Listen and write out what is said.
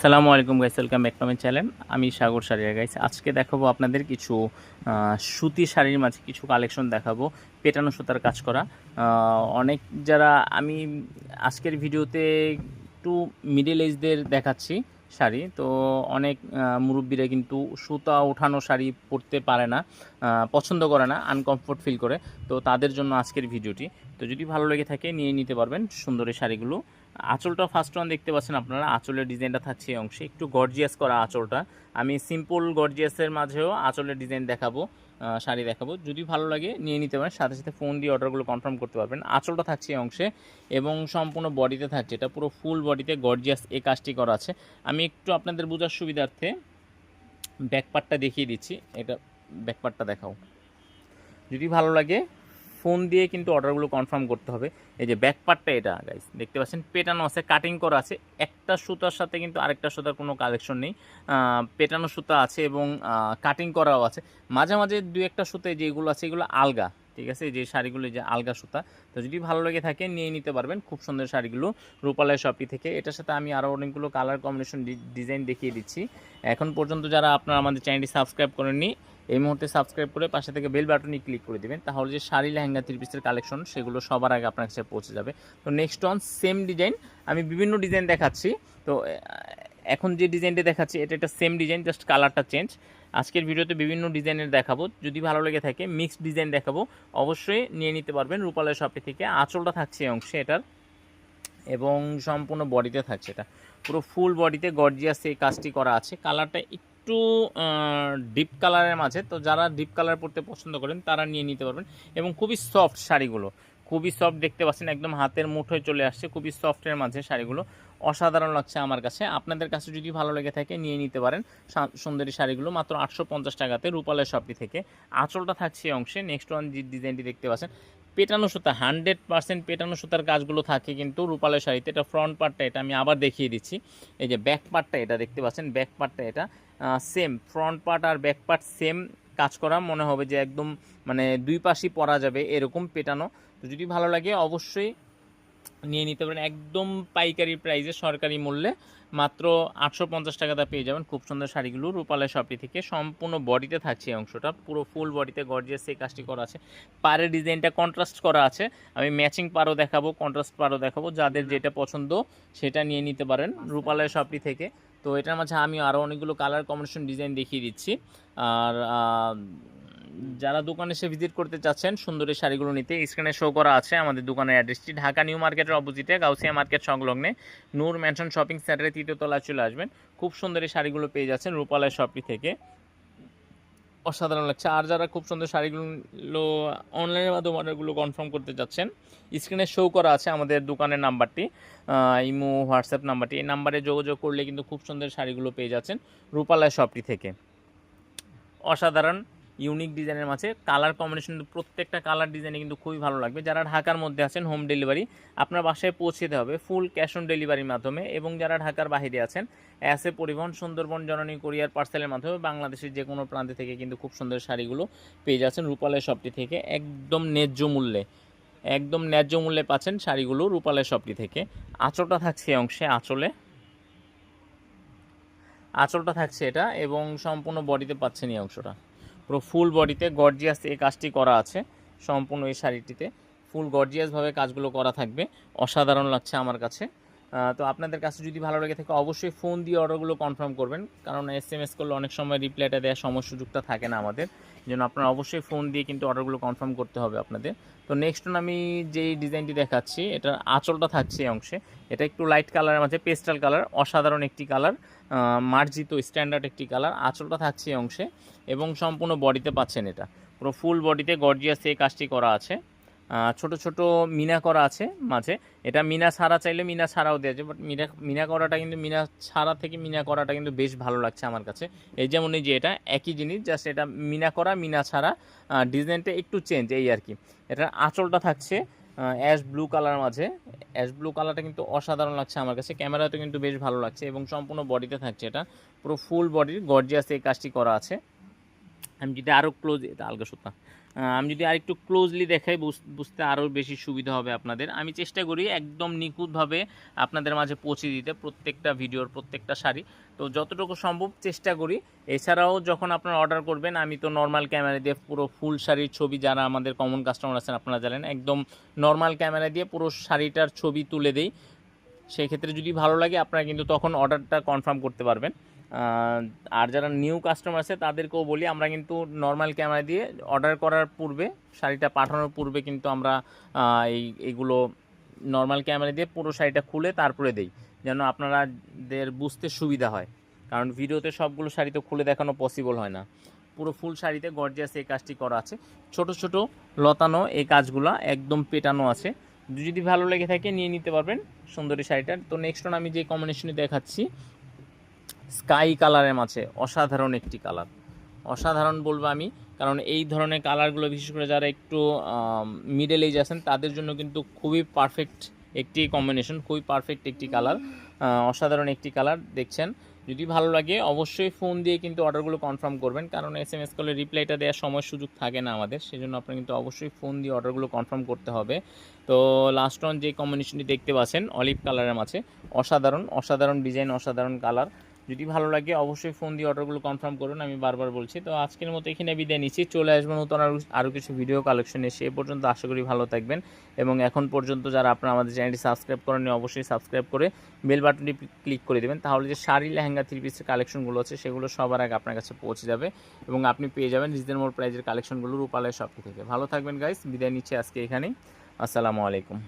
আসসালামু আলাইকুম guys welcome back to my channel আমি সাগর শাড়িয়া গাইস আজকে দেখাবো আপনাদের কিছু সুতি শাড়ির মাঝে কিছু কালেকশন দেখাবো, পেটানো সুতার কাজ করা। অনেক যারা, আমি আজকের ভিডিওতে একটু মিডিল এজদের দেখাচ্ছি। শাড়ি। তো অনেক মুরব্বীরা কিন্তু সুতা ওঠানো শাড়ি পরতে পারে না পছন্দ করে না আনকমফোর্ট ফিল করে। তো তাদের জন্য আজকের ভিডিওটি। তো যদি ভালো লেগে থাকে, নিয়ে নিতে পারবেন সুন্দর শাড়িগুলো। আঁচলটা ফার্স্ট ওয়ান দেখতে পাচ্ছেন আপনারা। আঁচলের ডিজাইনটা থাকছে এই অংশে। একটু গর্জিয়াস করা আঁচলটা। আমি সিম্পল গর্জিয়াসের মাঝেও আঁচলের ডিজাইন দেখাবো। শাড়ি দেখাবো। যদি ভালো লাগে, নিয়ে নিতে পারেন। সাথে সাথে ফোন দিয়ে অর্ডারগুলো কনফার্ম করতে পারবেন। আঁচলটা থাকছে এই অংশে এবং সম্পূর্ণ বডিতে থাকছে। এটা পুরো ফুল বডিতে গর্জিয়াস এ কাজটি করা আছে। আমি একটু আপনাদের বোঝার সুবিধার্থে ব্যাকপার্টটা দেখিয়ে দিচ্ছি। এটা ব্যাকপার্টটা দেখাও। যদি ভালো লাগে ফোন দিয়ে কিন্তু অর্ডারগুলো কনফার্ম করতে হবে। এই যে ব্যাক পার্টটা এটা গাইস দেখতে পাচ্ছেন, পেটানো আছে কাটিং করা আছে। একটা সুতার সাথে কিন্তু আরেকটা সুতার কোনো কালেকশন নেই। পেটানো সুতা আছে এবং কাটিং করাও আছে। মাঝে মাঝে দু একটা সুতা যেগুলো আছে এগুলো আলগা, ঠিক আছে? যে শাড়িগুলো যে আলগা সুতা। তো যদি ভালো লেগে থাকে, নিয়ে নিতে পারবেন। খুব সুন্দর শাড়িগুলো রূপালয় শপি থেকে। এটার সাথে আমি আরও অনেকগুলো কালার কম্বিনেশন ডিজাইন দেখিয়ে দিচ্ছি। এখন পর্যন্ত যারা আপনারা আমাদের চ্যানেলটি সাবস্ক্রাইব করেননি এই মুহূর্তে সাবস্ক্রাইব করে পাশে থেকে বেল বাটনে ক্লিক করে দিবেন, তাহলে যে শাড়ি লেহেঙ্গা থ্রি পিসের কালেকশন সেগুলো সবার আগে আপনার কাছে পৌঁছে যাবে। তো নেক্সট অন সেম ডিজাইন আমি বিভিন্ন ডিজাইন দেখাচ্ছি। তো এখন যে ডিজাইনটা দেখাচ্ছি, এটা একটা সেম ডিজাইন জাস্ট কালারটা চেঞ্জ আজকের ভিডিওতে বিভিন্ন ডিজাইনের দেখাবো। যদি ভালো লেগে থাকে মিক্সড ডিজাইন দেখাবো। অবশ্যই নিয়ে নিতে পারবেন রূপালয় শপে থেকে। আঁচলটা থাকছে এই অংশে এটার। এবং সম্পূর্ণ বডিতে থাকছে এটা। পুরো ফুল বডিতে গর্জিয়াস এই কাজটি করা আছে। কালারটা একটু ডিপ কালারের মাঝে, তো যারা ডিপ কালার পরতে পছন্দ করেন, তারা নিয়ে নিতে পারবেন। এবং খুবই সফট শাড়িগুলো, খুবই সফট দেখতে পাচ্ছেন, একদম হাতের মুঠোয় চলে আসছে, খুবই সফটের মাঝে শাড়িগুলো। অসাধারণ লাগছে আমার কাছে। আপনাদের কাছে যদি ভালো লেগে থাকে, নিয়ে নিতে পারেন। সুন্দরী শাড়িগুলো মাত্র আটশো পঞ্চাশ টাকাতে রূপালয় শপটি থেকে। আঁচলটা থাকছে অংশে। নেক্সট ওয়ান যে ডিজাইনটি দেখতে পাচ্ছেন, পেটানো সুতা। হান্ড্রেড পার্সেন্ট পেটানো সুতার কাজগুলো থাকে কিন্তু রূপালয় শাড়িতে। এটা ফ্রন্ট পার্টটা এটা আমি আবার দেখিয়ে দিচ্ছি। এই যে ব্যাক পার্টটা এটা দেখতে পাচ্ছেন ব্যাক পার্টটা এটা সেম ফ্রন্ট পার্ট আর ব্যাক পার্ট সেম কাজ করা। মনে হবে যে একদম মানে দুই পাশই পরা যাবে এরকম পেটানো। তো যদি ভালো লাগে, অবশ্যই নিয়ে নিতে পারেন। একদম পাইকারি প্রাইসে সরকারি মূল্যে মাত্র আটশো পঞ্চাশ টাকাতে পেয়ে যাবেন খুব সুন্দর শাড়িগুলো রূপালয় শপটি থেকে। সম্পূর্ণ বডিতে থাকছে এই অংশটা, পুরো ফুল বডিতে গর্জিয়াস এই কাজটি করা আছে। পাড়ের ডিজাইনটা কন্ট্রাস্ট করা আছে। আমি ম্যাচিং পারও দেখাবো কন্ট্রাস্ট পারও দেখাবো। যাদের যেটা পছন্দ সেটা নিয়ে নিতে পারেন রূপালয় শপটি থেকে। তো এটার মাঝে আমি আরও অনেকগুলো কালার কম্বিনেশন ডিজাইন দেখিয়ে দিচ্ছি। আর যারা দোকানে এসে ভিজিট করতে চাচ্ছেন, সুন্দরী শাড়িগুলো নিতে স্ক্রিনে শো করা আছে আমাদের দোকানের অ্যাড্রেসটি ঢাকা নিউ মার্কেটের অপোজিটে গাউসিয়া মার্কেট সংলগ্নে নূর ম্যানশন শপিং সেন্টারে তৃতীয় তলায় চলে আসবেন। খুব সুন্দরী শাড়িগুলো পেয়ে যাচ্ছেন রূপালয় শপটি থেকে। অসাধারণ লাগছে। আর যারা খুব সুন্দর শাড়িগুলো অনলাইনের মাধ্যমে অর্ডারগুলো কনফার্ম করতে যাচ্ছেন স্ক্রিনে শো করা আছে আমাদের দোকানের নাম্বারটি। ইমো, হোয়াটসঅ্যাপ নাম্বারটি। এই নাম্বারে যোগাযোগ করলে কিন্তু খুব সুন্দর শাড়িগুলো পেয়ে যাচ্ছেন রূপালয় শপটি থেকে। অসাধারণ ইউনিক ডিজাইনের মাঝে কালার কম্বিনেশন প্রত্যেকটা কালার ডিজাইনে কিন্তু খুবই ভালো লাগবে। যারা ঢাকার মধ্যে আছেন হোম ডেলিভারি আপনার বাসায় পৌঁছে হবে ফুল ক্যাশ অন ডেলিভারির মাধ্যমে এবং যারা ঢাকার বাইরে আছেন অ্যাসে পরিবহন, সুন্দরবন, জননী কোরিয়ার পার্সেলের মাধ্যমে বাংলাদেশের যে কোনো প্রান্তে থেকে কিন্তু খুব সুন্দর শাড়িগুলো পেয়ে যাচ্ছেন রূপালয় শপটি থেকে। একদম ন্যায্য মূল্যে, একদম ন্যায্য মূল্যে পাচ্ছেন শাড়িগুলো রূপালয় শপটি থেকে। আঁচলটা থাকছে অংশে, আঁচলে। আঁচলটা থাকছে এটা এবং সম্পূর্ণ বডিতে পাচ্ছেন এই অংশটা। পুরো ফুল বডিতে গর্জিয়াস এই কাজটি করা আছে, সম্পূর্ণ এই শাড়িটিতে। ফুল গর্জিয়াসভাবে কাজগুলো করা থাকবে। অসাধারণ লাগছে আমার কাছে। তো আপনাদের কাছে যদি ভালো লেগে থাকে, অবশ্যই ফোন দিয়ে অর্ডারগুলো কনফার্ম করবেন। কারণ এস এম এস করলে অনেক সময় রিপ্লাইটা দেওয়ার সময় সুযোগটা থাকে না আমাদের। জন্য আপনারা অবশ্যই ফোন দিয়ে কিন্তু অর্ডারগুলো কনফার্ম করতে হবে আপনাদের। তো নেক্সট আমি যেই ডিজাইনটি দেখাচ্ছি এটার আঁচলটা থাকছে এই অংশে। এটা একটু লাইট কালারের মাঝে পেস্টাল কালার অসাধারণ একটি কালার মার্জিত স্ট্যান্ডার্ড একটি কালার আঁচলটা থাকছে এই অংশে এবং সম্পূর্ণ বডিতে পাচ্ছেন এটা। পুরো ফুল বডিতে গর্জিয়াস এই কাজটি করা আছে। ছোট ছোট মিনা করা আছে মাঝে। এটা মিনা ছাড়া চাইলে মিনা ছাড়াও দেওয়া যায় বাট মিনা মিনা করাটা কিন্তু মিনা ছাড়া থেকে মিনা করাটা কিন্তু বেশ ভালো লাগছে আমার কাছে। এই যেমন এই যে এটা একই জিনিস জাস্ট এটা মিনা করা, মিনা ছাড়া। ডিজাইনটা একটু চেঞ্জ এই আর কি। এটার আঁচলটা থাকছে অ্যাশ ব্লু কালার মাঝে। অ্যাশ ব্লু কালারটা কিন্তু অসাধারণ লাগছে আমার কাছে। ক্যামেরাতে কিন্তু বেশ ভালো লাগছে এবং সম্পূর্ণ বডিতে থাকছে এটা। পুরো ফুল বডির গর্জিয়াস এই কাজটি করা আছে। আমি যদি আরও ক্লোজ আলগা সুতা আমি যদি আরেকটু ক্লোজলি দেখাই, বুঝ- বুঝতে আরও বেশি সুবিধা হবে আপনাদের। আমি চেষ্টা করি একদম নিখুঁতভাবে আপনাদের মাঝে পৌঁছে দিতে প্রত্যেকটা ভিডিওর প্রত্যেকটা শাড়ি। তো যতটুকু সম্ভব চেষ্টা করি। এছাড়াও যখন আপনারা অর্ডার করবেন, আমি তো নর্মাল ক্যামেরা দিয়ে পুরো ফুল শাড়ির ছবি, যারা আমাদের কমন কাস্টমার আছেন, আপনারা জানেন, একদম নর্মাল ক্যামেরা দিয়ে পুরো শাড়িটার ছবি তুলে দেই। সেক্ষেত্রে যদি ভালো লাগে, আপনারা কিন্তু তখন অর্ডারটা কনফার্ম করতে পারবেন। আর যারা নিউ কাস্টমার আছে, তাদেরকেও বলি, আমরা কিন্তু নর্মাল ক্যামেরা দিয়ে অর্ডার করার পূর্বে, শাড়িটা পাঠানোর পূর্বে কিন্তু আমরা এই, এগুলো নর্মাল ক্যামেরা দিয়ে পুরো শাড়িটা খুলে তারপরে দেই, যেন আপনারাদের বুঝতে সুবিধা হয়। কারণ ভিডিওতে সবগুলো শাড়ি তো খুলে দেখানো পসিবল হয় না। পুরো ফুল শাড়িতে গর্জিয়াস এই কাজটি করা আছে। ছোট ছোট, লতানো এই কাজগুলো একদম পেটানো আছে। যদি ভালো লেগে থাকে, নিয়ে নিতে পারবেন সুন্দরী শাড়িটা তো নেক্সট আমি যে কম্বিনেশনে দেখাচ্ছি স্কাই কালারের মাঝে, অসাধারণ একটি কালার। অসাধারণ বলব আমি, কারণ এই ধরনের কালারগুলো বিশেষ করে যারা একটু মিডল এজ আছেন, তাদের জন্য কিন্তু খুবই পারফেক্ট একটি কম্বিনেশন খুবই পারফেক্ট একটি কালার অসাধারণ একটি কালার দেখছেন। যদি ভালো লাগে, অবশ্যই ফোন দিয়ে কিন্তু অর্ডারগুলো কনফার্ম করবেন, কারণ এস এম এস কলে রিপ্লাইটা দেওয়ার সময় সুযোগ থাকে না আমাদের, সেজন্য আপনার কিন্তু অবশ্যই ফোন দিয়ে অর্ডারগুলো কনফার্ম করতে হবে। তো লাস্ট অন যে কম্বিনেশনটি দেখতে পাচ্ছেন অলিভ কালারের মাঝে, অসাধারণ অসাধারণ ডিজাইন অসাধারণ কালার। যদি ভালো লাগে অবশ্যই ফোন দিয়ে অর্ডারগুলো কনফার্ম করুন, আমি বারবার বলছি। তো আজকের মতো এখানে বিদায় নিচ্ছি, চলে আসব নতুন আরও আরও কিছু ভিডিও কালেকশন এসে এ পর্যন্ত আশা করি ভালো থাকবেন। এবং এখন পর্যন্ত যারা আপনারা আমাদের চ্যানেলটি সাবস্ক্রাইব করেননি, অবশ্যই সাবস্ক্রাইব করে বেল বাটনটি ক্লিক করে দেবেন। তাহলে যে শাড়ি, লেহেঙ্গা থ্রি পিসের কালেকশনগুলো আছে, সেগুলো সবার আগে আপনার কাছে পৌঁছে যাবে এবং আপনি পেয়ে যাবেন রিজনেবল প্রাইজের কালেকশনগুলো রূপালয় শপটি থেকে। ভালো থাকবেন গাইস বিদায় নিচ্ছি আজকে এখানেই। আসসালামু আলাইকুম।